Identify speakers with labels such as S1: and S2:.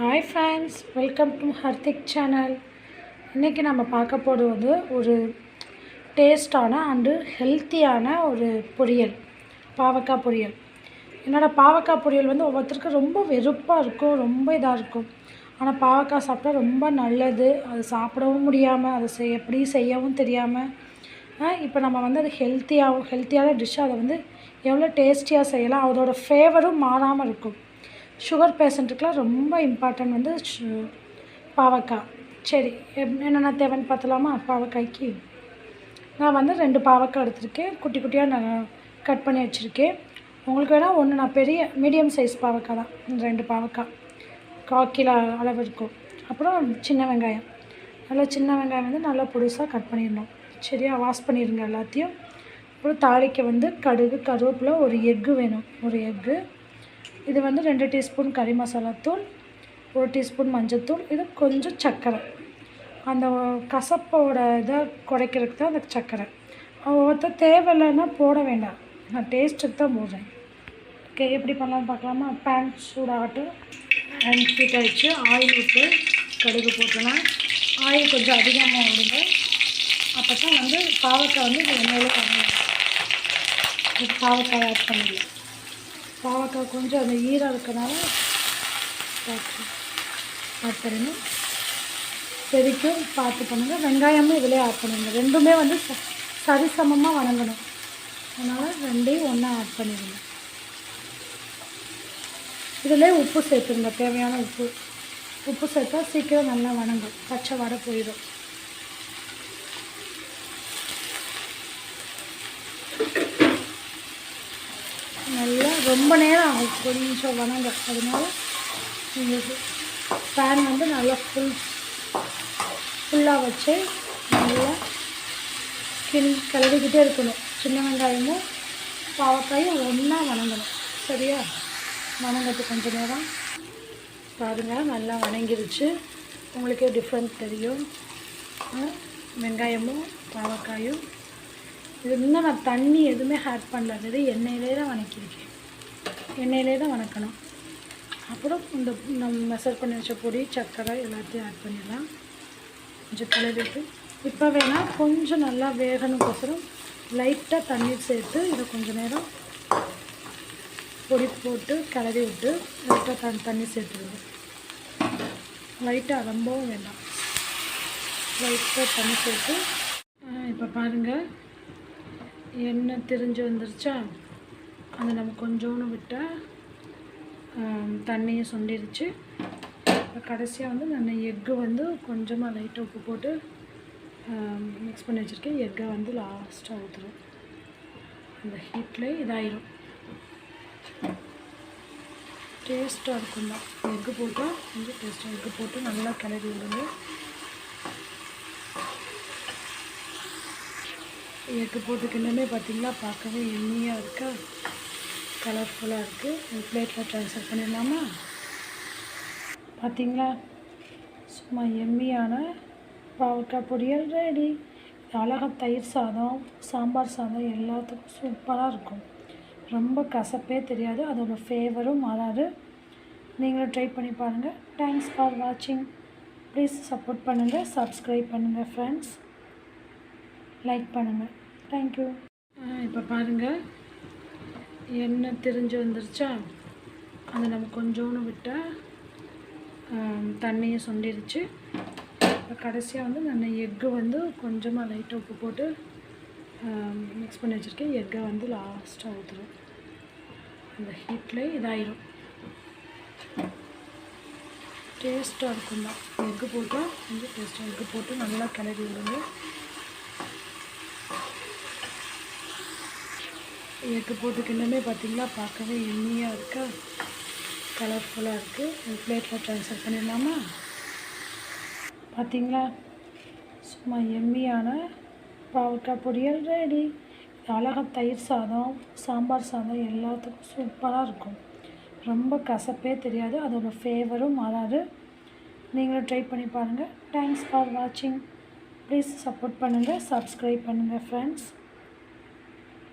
S1: Hi friends welcome to Hardik channel இன்றைக்கி நம்ம பார்க்க போகிறது ஒரு டேஸ்டான அண்டு ஹெல்த்தியான ஒரு பொரியல் பாவக்காய் பொரியல். என்னோடய பாவக்காய் பொரியல் வந்து ஒவ்வொருத்தருக்கும் ரொம்ப வெறுப்பாக இருக்கும் ரொம்ப இதாக இருக்கும். ஆனால் பாவக்காய் சாப்பிட்டா ரொம்ப நல்லது. அது சாப்பிடவும் முடியாமல் அதை செய் எப்படி செய்யவும் தெரியாமல் இப்போ நம்ம வந்து அது ஹெல்த்தியாகவும் ஹெல்த்தியான டிஷ்ஷாக அதை வந்து எவ்வளோ டேஸ்டியாக செய்யலாம் அதோடய ஃப்ளேவரும் மாறாமல் இருக்கும். சுகர் பேஷண்ட்டுக்கெலாம் ரொம்ப இம்பார்ட்டன்ட் வந்து பாவக்காய். சரி எப்- என்னென்ன தேவைன்னு பார்த்தலாமா? பாவக்காய்க்கு. நான் வந்து ரெண்டு பாவக்காய் எடுத்திருக்கேன். குட்டி குட்டியாக நான் கட் பண்ணி வச்சுருக்கேன். உங்களுக்கு வேணால் ஒன்று நான் பெரிய மீடியம் சைஸ் பாவக்காய் தான். ரெண்டு பாவக்காய். காக்கில அளவு இருக்கும். அப்புறம் சின்ன வெங்காயம். நல்லா சின்ன வெங்காயம் வந்து நல்லா புதுசாக கட் பண்ணிடணும். சரியா? வாஷ் பண்ணிடுங்க எல்லாத்தையும். அப்புறம் தாளிக்க வந்து கடுகு கருவேப்பிலை ஒரு எக்கு வேணும். ஒரு எக்கு. இது வந்து ரெண்டு டீஸ்பூன் கறி மசாலா தூள் ஒரு டீஸ்பூன் மஞ்சத்தூள் இது கொஞ்சம் சர்க்கரை. அந்த கசப்போட இதை குறைக்கிறதுக்கு தான் அந்த சர்க்கரை. ஒவ்வொருத்தர் தேவையில்லைன்னா போட வேண்டாம். நான் டேஸ்ட்டுக்கு தான் போடுறேன். ஓகே எப்படி பண்ணலான்னு பார்க்கலாமா? பேன் சூடாகட்டும். அண்ட் ஹீட் ஆகிடுச்சு ஆயில் விட்டு கடுகு போட்டலாம் ஆயில் கொஞ்சம் அதிகமாக விடுங்க அப்போ தான் வந்து பாவக்காய் வந்து இது எண்ணெயில் பண்ணலாம் இது பாவக்காய் ஆட் பண்ணிடலாம். பாவக்காய் கொஞ்சம் அந்த ஈரம் இருக்கனால ஆட் பண்ணணும் செடிக்கும் பார்த்து பண்ணுங்கள் வெங்காயமும் இதிலே ஆட் பண்ணுங்கள் ரெண்டுமே வந்து ச- சரிசமமாக வணங்கணும். அதனால் ரெண்டையும் ஒன்றா ஆட் பண்ணிடுங்க. இதிலே உப்பு சேர்த்துருங்க தேவையான உப்பு. உப்பு சேர்த்தா சீக்கிரம் நல்லா வணங்கும். பச்சை வடை போயிடும் நல்லா ரொம்ப நேரம் ஆகும் கொஞ்சம் வணங்க அதனால உங்களுக்கு பேன் வந்து நல்லா ஃபுல் ஃபுல்லாக வச்சு நல்லா கிளி கிளறிக்கிட்டே இருக்கணும். சின்ன வெங்காயமும் பாவக்காயும் ஒன்றா வணங்கணும். சரியா? வணங்கிறது கொஞ்ச நேரம். பாருங்கள் நல்லா வணங்கிருச்சு. உங்களுக்கே டிஃப்ரெண்ட் தெரியும்? வெங்காயமும் பாவக்காயும் இது இன்னும் நான் தண்ணி எதுவுமே ஆட் பண்ணல. வெறும் எண்ணெயிலே தான் வணக்கியிருக்கேன். எண்ணெயிலே தான் வணக்கணும். அப்புறம் இந்த நம்ம மெசர் பண்ணி வச்ச பொடி சர்க்கரை எல்லாத்தையும் ஆட் பண்ணிடலாம். கொஞ்சம் கிளறிட்டு இப்போ வேணால் கொஞ்சம் நல்லா வேகணுக்கோசரம் லைட்டாக தண்ணீர் சேர்த்து இதை கொஞ்சம் நேரம் பொடி போட்டு கிளறி விட்டு லைட்டாக தண்ணி தண்ணி சேர்த்துடுவோம் லைட்டாக ரொம்பவும் வேண்டாம். லைட்டாக தண்ணி சேர்த்து இப்போ பாருங்கள் எண்ணெய் திரிஞ்சு வந்துருச்சா? அதை நம்ம கொஞ்சோன்னு விட்டால் தண்ணியை சுண்டிருச்சு இப்போ கடைசியாக வந்து நான் எக்கு வந்து கொஞ்சமாக லைட்டாக உப்பு போட்டு மிக்ஸ் பண்ணி வச்சுருக்கேன். எக்கை வந்து லாஸ்ட்டாக ஊற்றுறோம் அந்த ஹீட்டில் இதாயிரும். டேஸ்ட்டாக இருக்கும் தான் எக்கு போட்டால் கொஞ்சம் டேஸ்ட்டாக எக்கு போட்டு நல்லா கிளறி விடுங்க. எக்கு போட்டு கிண்ணமே பார்த்தீங்களா பார்க்கவே எண்ணியாக இருக்கா? கலர்ஃபுல்லாக இருக்குது ஒரு பிளேட்டில் ட்ரான்ஸ்ஃபர் பண்ணிடலாமா? பார்த்தீங்களா சும்மா எம்மியான பாவக்காய் பொரியல் ரெடி அழகாக தயிர் சாதம் சாம்பார் சாதம் எல்லாத்துக்கும் சூப்பராக இருக்கும். ரொம்ப கசப்பே தெரியாது. அதோட ஃப்ளேவரும் மாறாது நீங்களும் ட்ரை பண்ணி பாருங்கள் தேங்க்ஸ் ஃபார் வாட்சிங் ப்ளீஸ் சப்போர்ட் பண்ணுங்கள் சப்ஸ்கிரைப் பண்ணுங்கள் ஃப்ரெண்ட்ஸ் லைக் பண்ணுங்கள் தேங்க்யூ இப்போ பாருங்கள் எண்ணெய் தெரிஞ்சு வந்துருச்சா? அதை நம்ம கொஞ்சோன்னு விட்டால் தண்ணியை சுண்டிருச்சு. இப்போ கடைசியாக வந்து நான் எக்கு வந்து கொஞ்சமாக லைட்டாக உப்பு போட்டு மிக்ஸ் பண்ணி வச்சுருக்கேன். எக்கை வந்து லாஸ்ட்டாக ஊற்றுறோம் அந்த ஹீட்டில் இதாயிரும். டேஸ்ட்டாக இருக்கும் தான் எக்கு போட்டால் கொஞ்சம் டேஸ்ட்டாக எக்கு போட்டு நல்லா கிளறி விடுங்க. எக்கு போட்டு கிண்ணமே பார்க்கவே எண்ணியாக இருக்கா? கலர்ஃபுல்லாக இருக்குது ஒரு பிளேட்டில் ட்ரான்ஸ்ஃபர் பண்ணிடலாமா? பார்த்தீங்களா? சும்மா எம்மியான பாவக்காய் பொரியல் ரெடி அழகாக தயிர் சாதம் சாம்பார் சாதம் எல்லாத்துக்கும் சூப்பராக இருக்கும். ரொம்ப கசப்பே தெரியாது. அதோட ஃப்ளேவரும் மாறாது நீங்களும் ட்ரை பண்ணி பாருங்கள் தேங்க்ஸ் ஃபார் வாட்சிங் ப்ளீஸ் சப்போர்ட் பண்ணுங்கள் சப்ஸ்கிரைப் பண்ணுங்கள் ஃப்ரெண்ட்ஸ்